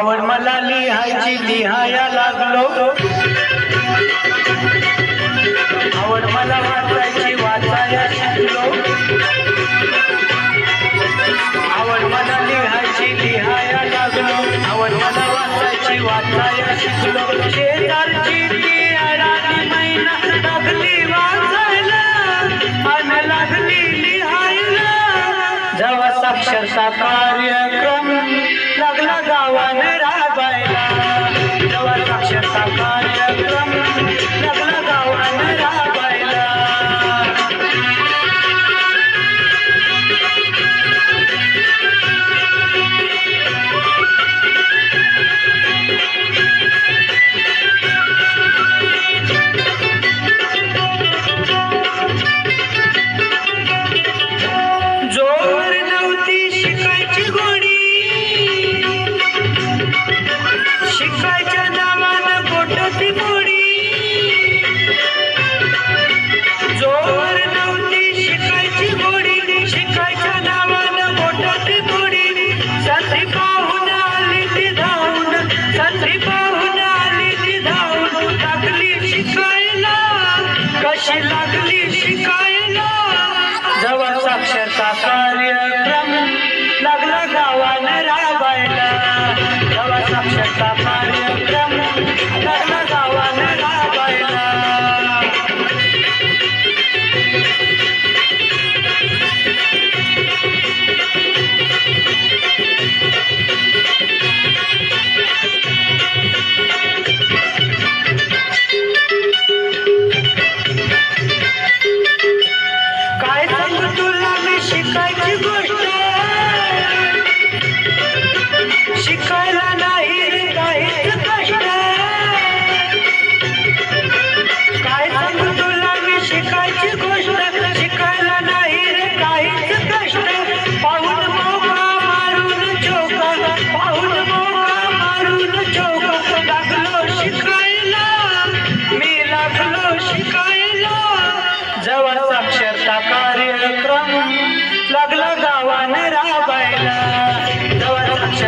आवड मला लिहायची लिहाया लागलो. आवड मला वाचायची वाचायला शिकलो. आवड मला लिहायची लिहाया लागलो. आवड मला वाचायची वाचायला शिकलो. शेजारी já sabe. कार्यक्रम लागला गावानं राबायला. नवा साक्षरता कार्यक्रम लागला Okay.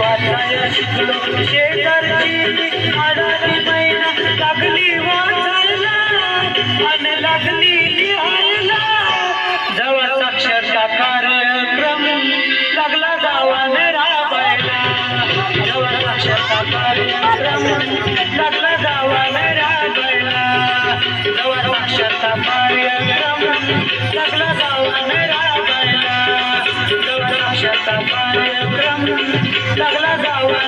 वाचाया शिकलो शेजारची अडाणी महिना लागली वाचायला अन लागली लिहायला जवळ साक्षरता कार्यक्रम लागला गावान राबायला जवळ साक्षरता कार्यक्रम लागला गावान राबायला जवळ साक्षरता कार्यक्रम लागला गावान राबायला जवळ साक्षरता कार्यक्रम लागला जावा